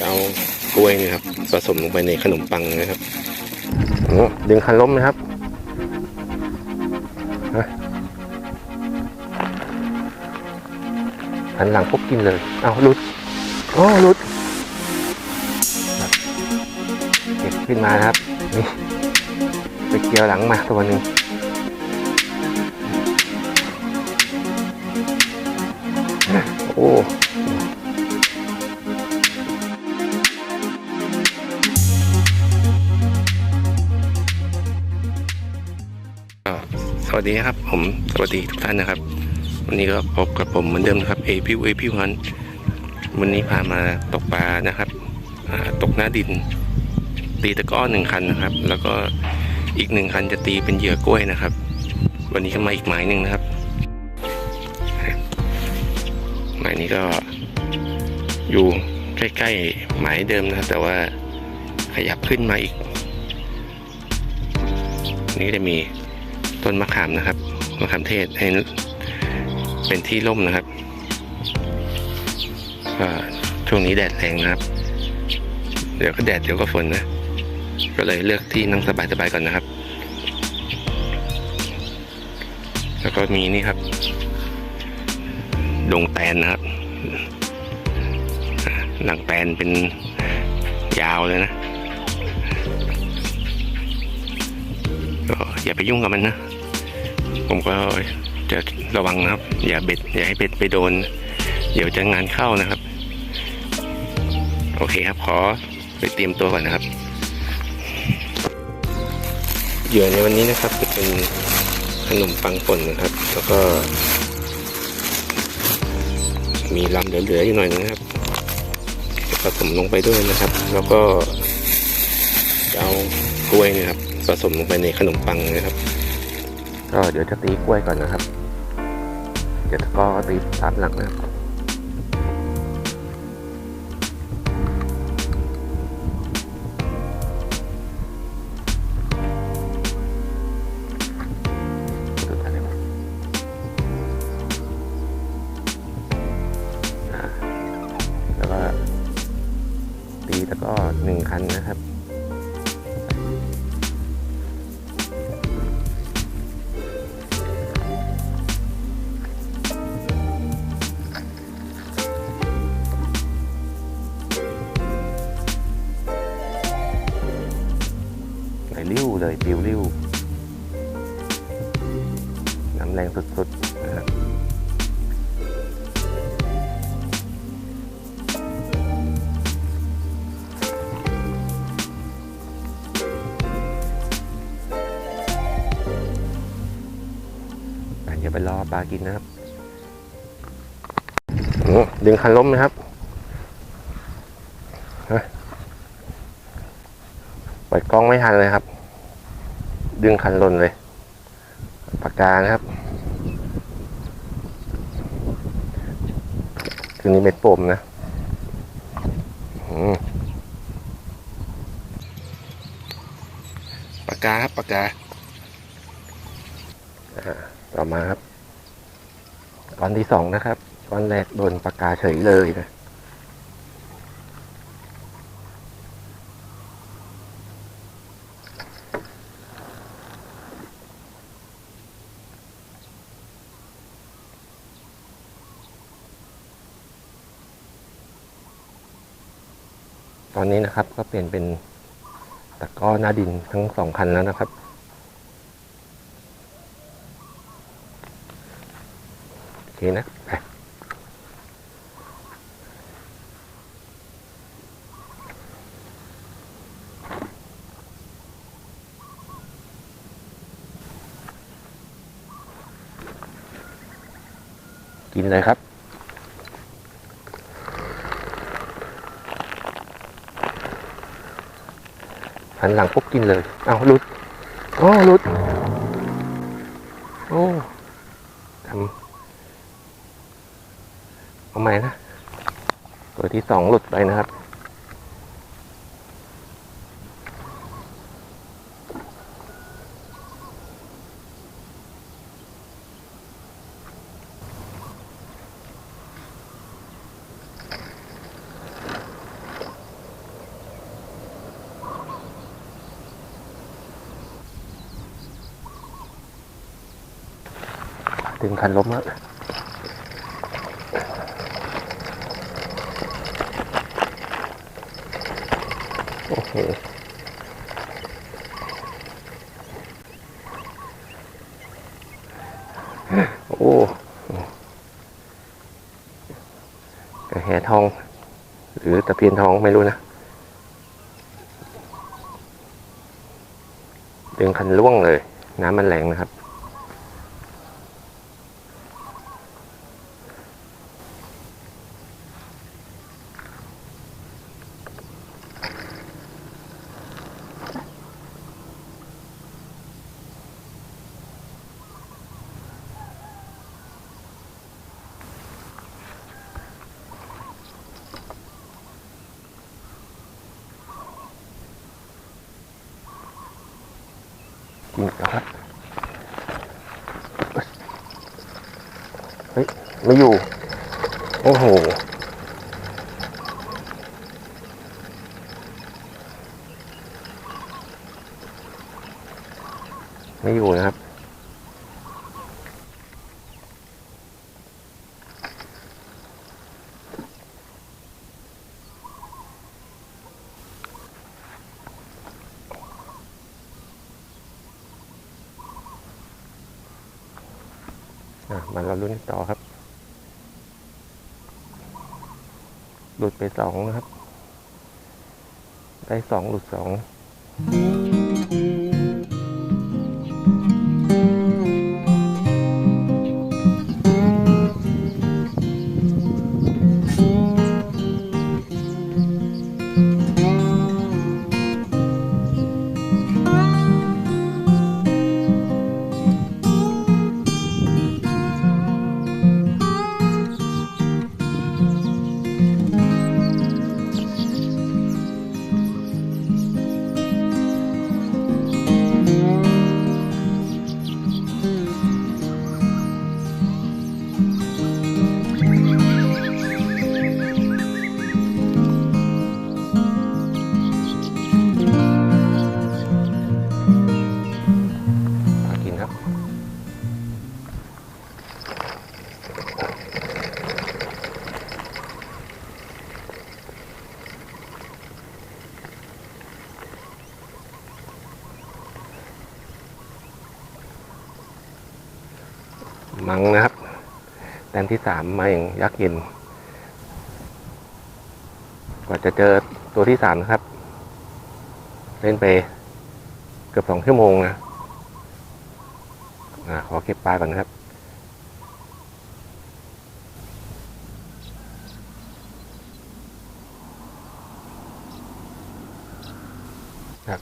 จะเอากล้วยนี่ครับ ผสมลงไปในขนมปังนะครับโอ้ดึงคันล้มนะครับหันหลังปุ๊บกินเลย เอาหลุด โอ้หลุดครับเก็บขึ้นมานะครับ นี่ไปเกี่ยวหลังมาตัวหนึ่งโอ้ วัสดีครับผมสวัสดีทุกท่านนะครับ วันนี้ก็พบกับผมเหมือนเดิมนะครับเอพิวเอพิวฮันวันนี้พามาตกปลานะครับตกหน้าดิน ตีตะก้อหนึ่งคันนะครับ แล้วก็อีกหนึ่งคันจะตีเป็นเหยื่อกล้วยนะครับ วันนี้ก็มาอีกหมายหนึ่งนะครับหมายนี้ก็อยู่ใกล้ๆหมายเดิมนะครับ แต่ว่าขยับขึ้นมาอีก นี่จะมี ต้นมะขามนะครับมะขามเทศให้เป็นที่ร่มนะครับก็ช่วงนี้แดดแรงนะครับ เดี๋ยวก็แดดเดี๋ยวก็ฝนนะ ก็เลยเลือกที่นั่งสบายๆก่อนนะครับ แล้วก็มีนี่ครับ ดงแตนนะครับ หลังแตนเป็นยาวเลยนะอย่าไปยุ่งกับมันนะ ผมก็จะระวังนะครับ อย่าเบ็ด อย่าให้เบ็ดไปโดน เดี๋ยวจะงานเข้านะครับ โอเคครับ ขอไปเตรียมตัวก่อนนะครับเหยื่อในวันนี้นะครับจะเป็นขนมปังป่นนะครับ แล้วก็ มีลำเหลือๆอยู่หน่อยนะครับผสมลงไปด้วยนะครับ แล้วก็เอากล้วยนะครับผสมลงไปในขนมปังนะครับ ก็เดี๋ยวจะตีกล้วยก่อนนะครับ เดี๋ยวก็ตีตามหลังนะครับดูทันไหมาแล้วก็ตีแล้วก็หนึ่งคันนะครับ ริ้วเลยปิวริ้วน้ำแรงสุดๆนะครับอะเดี๋ยวไปรอปลากินนะครับโอ้ดึงคันล้มนะครับฮะปล่อยกล้องไม่ทันเลยครับ ดึงคันลนเลยปากกานะครับคือนี้เม็ดปมนะอืมปากกาครับปากกาอ่าต่อมาครับก้อนที่สองนะครับก้อนแรกโดนปากกาเฉยเลยนะ ตอนนี้นะครับ ก็เปลี่ยนเป็นตะก้อหน้าดินทั้งสองคันแล้วนะครับ โอเคนะไปกินเลยครับ หันหลังปุ๊บกินเลย เอาหลุดโอ้หลุด โอ้ทำเอาใหม่นะ ตัวที่สองหลุดไปนะครับ อ ดึงคันล้มแล้วโอ้โหโอ้กระแหทอง หรือตะเพียนทองไม่รู้นะ ดึงคันล่วงเลย น้ำมันแรงนะครับ กินอีกแล้วครับ เฮ้ย ไม่อยู่ โอ้โห ไม่อยู่นะครับ มาเราลุ้นต่อครับ หลุดไปสองนะครับ ได้สองหลุดสอง งนะครับแต้มที่สามมาอย่างยักษ์เย็น กว่าจะเจอตัวที่สามนะครับ เล่นไปเกือบสองชั่วโมงนะอ่าขอเก็บปลาก่อนนะครับ ครับ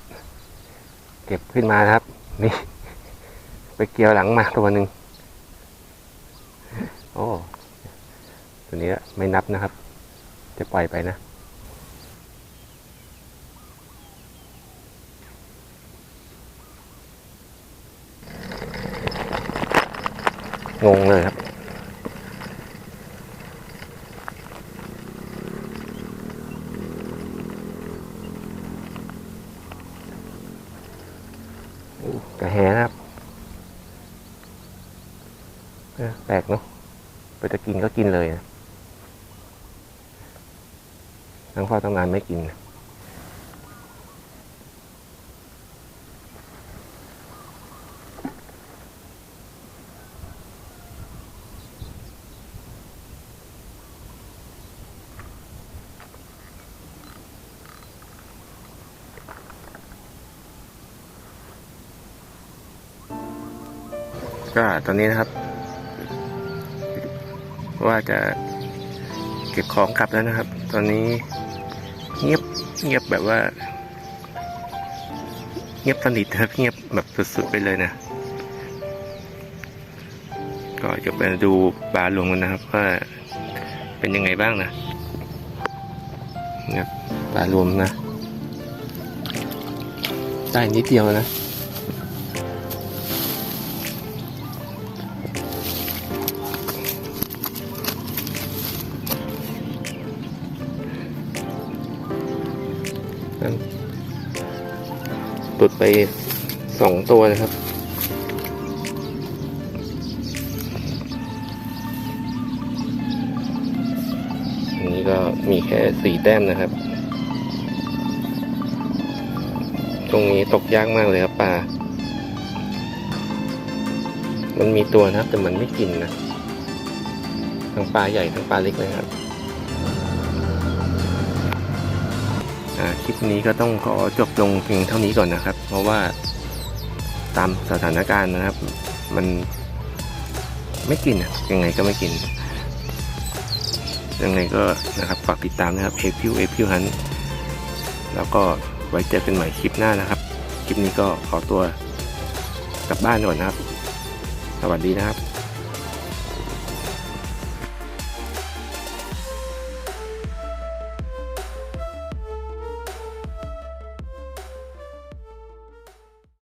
เก็บขึ้นมานะครับ นี่ ไปเกี่ยวหลังมาตัวหนึ่ง โอ้ ตัวนี้ไม่นับนะครับ จะปล่อยไปนะ งงเลยครับ อู้กระแหนะครับเออแปลกเนาะไปจะกินก็กินเลยนะทั้ งานไม่กิน ก็ตอนนี้นะครับ ว่าจะเก็บของกลับแล้วนะครับ ตอนนี้ เงียบเงียบแบบว่า เงียบสนิทครับเงียบแบบสุดๆไปเลยนะก็จะไปดูปลาหลวงกันนะครับว่าเป็นยังไงบ้างนะเนี่ยปลารวมนะได้นิดเดียวนะ หลุดไปสองตัวนะครับ นี่ก็มีแค่สี่แต้มนะครับ ตรงนี้ตกยากมากเลยครับปลา มันมีตัวนะครับ แต่มันไม่กินนะ ทั้งปลาใหญ่ทั้งปลาเล็กเลยครับ คลิปนี้ก็ต้องขอจบลงเพียงเท่านี้ก่อนนะครับ เพราะว่าตามสถานการณ์นะครับ มันไม่กินอะยังไงก็ไม่กิน ยังไงก็นะครับฝากติดตามนะครับเอพิวเอพิวฮันแล้วก็ไว้เจอกันใหม่คลิปหน้านะครับ คลิปนี้ก็ขอตัวกลับบ้านก่อนนะครับ สวัสดีนะครับ